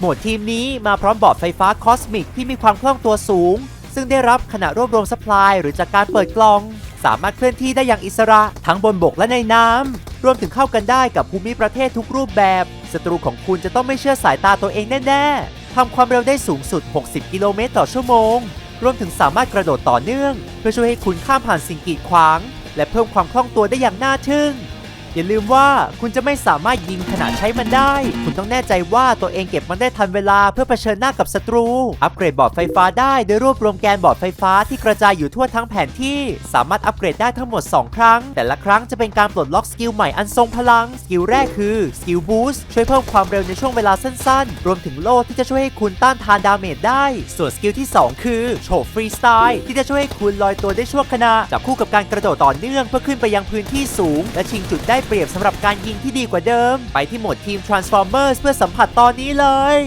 หมดทีมนี้มาพร้อมบอร์ดไฟฟ้าคอสมิกที่มีความคล่องตัวสูง ซึ่งได้รับขณะรวบรวมสป라이หรือจากการเปิดกล่อง สามารถเคลื่อนที่ได้อย่างอิสระทั้งบนบกและในน้ำรวมถึงเข้ากันได้กับภูมิประเทศทุกรูปแบบศัตรูของคุณจะต้องไม่เชื่อสายตาตัวเองแน่ๆทำความเร็วได้สูงสุด 60 กิโลเมตรต่อชั่วโมง รวมถึงสามารถกระโดดต่อเนื่อง เพื่อช่วยให้คุณข้ามผ่านสิ่งกีดขวาง และเพิ่มความคล่องตัวได้อย่างน่าทึ่ง อย่าลืมว่าคุณจะไม่สามารถยิงขนาดใช้มันได้ คุณต้องแน่ใจว่าตัวเองเก็บมันได้ทันเวลาเพื่อเผชิญหน้ากับศัตรู อัปเกรดบอร์ดไฟฟ้าได้โดยรวบรวมแกนบอร์ดไฟฟ้าที่กระจายอยู่ทั่วทั้งแผนที่ สามารถอัปเกรดได้ทั้งหมด 2 ครั้ง แต่ละครั้งจะเป็นการปลดล็อกสกิลใหม่อันทรงพลัง สกิลแรกคือสกิลบูสต์ช่วยเพิ่มความเร็วในช่วงเวลาสั้นๆ รวมถึงโล่ที่จะช่วยให้คุณต้านทานดาเมจได้ ส่วนสกิลที่ 2 คือโฉบฟรีสไตล์ที่จะช่วยให้คุณลอยตัวได้ชั่วขณะจับคู่กับการกระโดดต่อเนื่องเพื่อขึ้นไปยังพื้นที่สูง และชิงจุดได้เปรียบสำหรับการยิงที่ดีกว่าเดิม ไปที่โหมดทีม Transformers เพื่อสัมผัสตอนนี้เลย